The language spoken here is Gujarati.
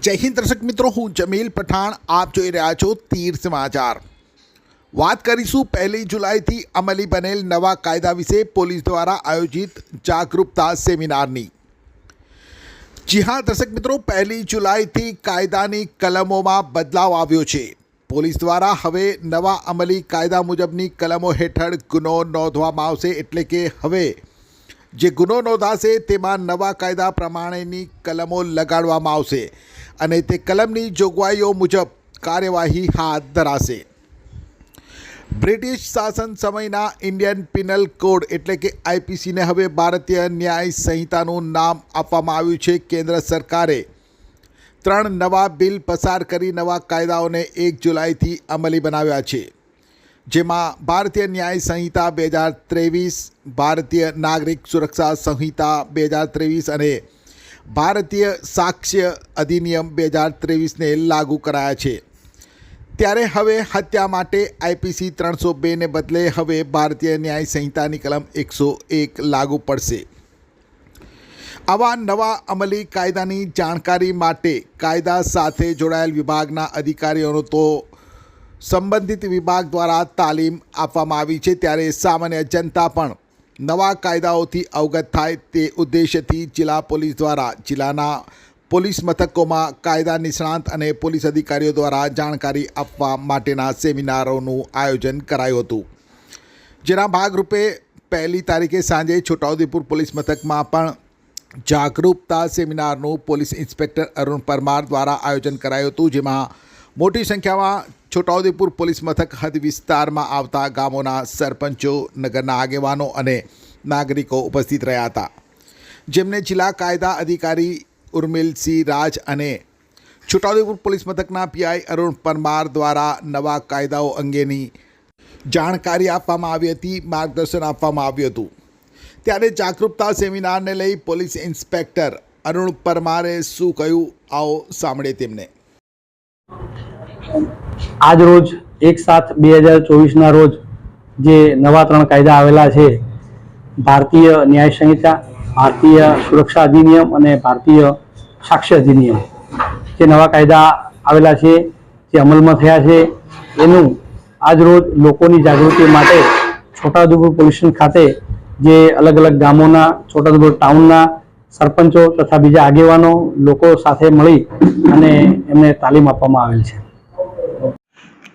જય હિન્દ દર્શક મિત્રો, હું જમીલ પઠાણ, આપ જોઈ રહ્યા છો તીર સમાચાર. વાત કરીશું પહેલી જુલાઈથી અમલી બનેલ નવા કાયદા વિશે પોલીસ દ્વારા આયોજિત જાગૃતતા સેમિનારની. જી હા, દર્શક મિત્રો, પહેલી જુલાઈથી કાયદાની કલમોમાં બદલાવ આવ્યો છે. પોલીસ દ્વારા હવે નવા અમલી કાયદા મુજબની કલમો હેઠળ ગુનો નોંધવામાં આવશે એટલે કે હવે જે ગુનો નોંધાશે તેમાં નવા કાયદા પ્રમાણેની કલમો લગાડવામાં આવશે અને તે કલમની જોગવાઈઓ મુજબ કાર્યવાહી હાથ ધરાશે. બ્રિટિશ શાસન સમયના ઇન્ડિયન પિનલ કોડ એટલે કે આઈપીસીને હવે ભારતીય ન્યાય સંહિતાનું નામ આપવામાં આવ્યું છે. કેન્દ્ર સરકારે ત્રણ નવા બિલ પસાર કરી નવા કાયદાઓને એક જુલાઈથી અમલી બનાવ્યા છે. જેમાં ભારતીય ન્યાય સંહિતા બે હજાર ત્રેવીસ, ભારતીય નાગરિક સુરક્ષા સંહિતા બે હજાર ત્રેવીસ અને ભારતીય સાક્ષ્ય અધિનિયમ બે હજાર ત્રેવીસને લાગુ કરાયા છે. ત્યારે હવે હત્યા માટે આઈપીસી ત્રણસો બેને બદલે હવે ભારતીય ન્યાય સંહિતાની કલમ એકસો એક લાગુ પડશે. આવા નવા અમલી કાયદાની જાણકારી માટે કાયદા સાથે જોડાયેલ વિભાગના અધિકારીઓનો તો સંબંધિત વિભાગ દ્વારા તાલીમ આપવામાં આવી છે ત્યારે સામાન્ય જનતા પણ નવા કાયદાઓથી અવગત થાય તે ઉદ્દેશ્યથી જિલ્લા પોલીસ દ્વારા જિલ્લાના પોલીસ મથકોમાં કાયદા નિષ્ણાંત અને પોલીસ અધિકારીઓ દ્વારા જાણકારી આપવા માટેના સેમિનારોનું આયોજન કરાયું હતું. જેના ભાગરૂપે પહેલી તારીખે સાંજે છોટાઉદેપુર પોલીસ મથકમાં પણ જાગરૂકતા સેમિનારનું પોલીસ ઇન્સ્પેક્ટર અરુણ પરમાર દ્વારા આયોજન કરાયું હતું, જેમાં મોટી સંખ્યામાં છોટાઉદેપુર પોલીસ મથક હદ વિસ્તારમાં આવતા ગામોના સરપંચો, નગરના આગેવાનો અને નાગરિકો ઉપસ્થિત રહ્યા હતા. જેમને જિલ્લા કાયદા અધિકારી ઉર્મિલસિંહ રાજ અને છોટાઉદેપુર પોલીસ મથકના પીઆઈ અરુણ પરમાર દ્વારા નવા કાયદાઓ અંગેની જાણકારી આપવામાં આવી હતી, માર્ગદર્શન આપવામાં આવ્યું હતું. ત્યારે જાગૃતતા સેમિનારને લઈ પોલીસ ઇન્સ્પેક્ટર અરુણ પરમારે શું કહ્યું, આવો સાંભળે તેમને. આજ રોજ એક સાત બે હજાર ચોવીસના રોજ જે નવા ત્રણ કાયદા આવેલા છે, ભારતીય ન્યાય સંહિતા, ભારતીય સુરક્ષા અધિનિયમ અને ભારતીય સાક્ષ્ય અધિનિયમ જે નવા કાયદા આવેલા છે, જે અમલમાં થયા છે, એનું આજ રોજ લોકોની જાગૃતિ માટે છોટાઉદેપુર પોલીસ ખાતે જે અલગ અલગ ગામોના, છોટાઉદેપુર ટાઉનના સરપંચો તથા બીજા આગેવાનો લોકો સાથે મળી અને એમને તાલીમ આપવામાં આવેલ છે.